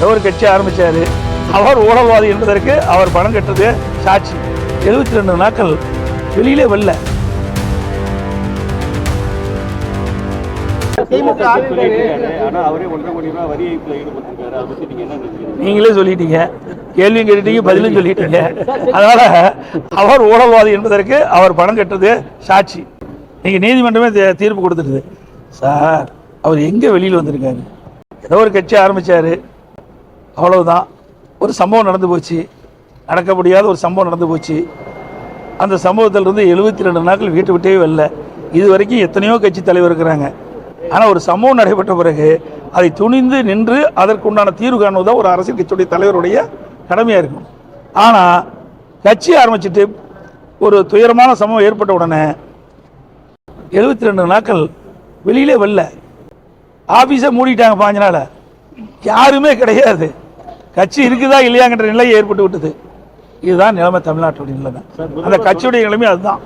ஏதோ ஒரு கட்சி ஆரம்பிச்சாரு? அவர் ஊழல்வாதி என்பதற்கு அவர் பணம் கட்டது சாட்சி. எழுபத்தி ரெண்டு நாட்கள் வெளியிலே வரல. நீங்களே சொல்லிட்டீங்க. கேள்வியும் கேட்டுட்டீங்க பதிலும் சொல்லிட்டீங்க. அதனால அவர் ஊழல்வாதி என்பதற்கு அவர் பணம் கட்டுறது சாட்சி. நீங்க நீதிமன்றமே தீர்ப்பு கொடுத்துருது சார் அவர் எங்க வெளியில் வந்திருக்காரு? ஏதோ ஒரு கட்சி ஆரம்பிச்சாரு. அவ்வளவுதான். ஒரு சம்பவம் நடந்து போச்சு. நடக்க முடியாத ஒரு சம்பவம் நடந்து போச்சு. அந்த சம்பவத்திலிருந்து எழுபத்தி ரெண்டு நாட்கள் வீட்டு விட்டே வரல. இது வரைக்கும் எத்தனையோ கட்சி தலைவர் இருக்கிறாங்க. ஆனால் ஒரு சம்பவம் நடைபெற்ற பிறகு அதை துணிந்து நின்று அதற்குண்டான தீர்வு காணுவதுதான் ஒரு அரசியல் கட்சியுடைய தலைவருடைய கடமையாக இருக்கும். ஆனால் கட்சி ஆரம்பிச்சிட்டு ஒரு துயரமான சம்பவம் ஏற்பட்ட உடனே எழுபத்தி ரெண்டு நாட்கள் வெளியிலே வரல. ஆஃபீஸை மூடிட்டாங்க பாஞ்ச நாள். யாருமே கிடையாது. கட்சி இருக்குதா இல்லையாங்கிற நிலை ஏற்பட்டு விட்டது. இதுதான் நிலைமை தமிழ்நாட்டுடைய நிலைமை. அந்த கட்சியுடைய நிலைமை அதுதான்.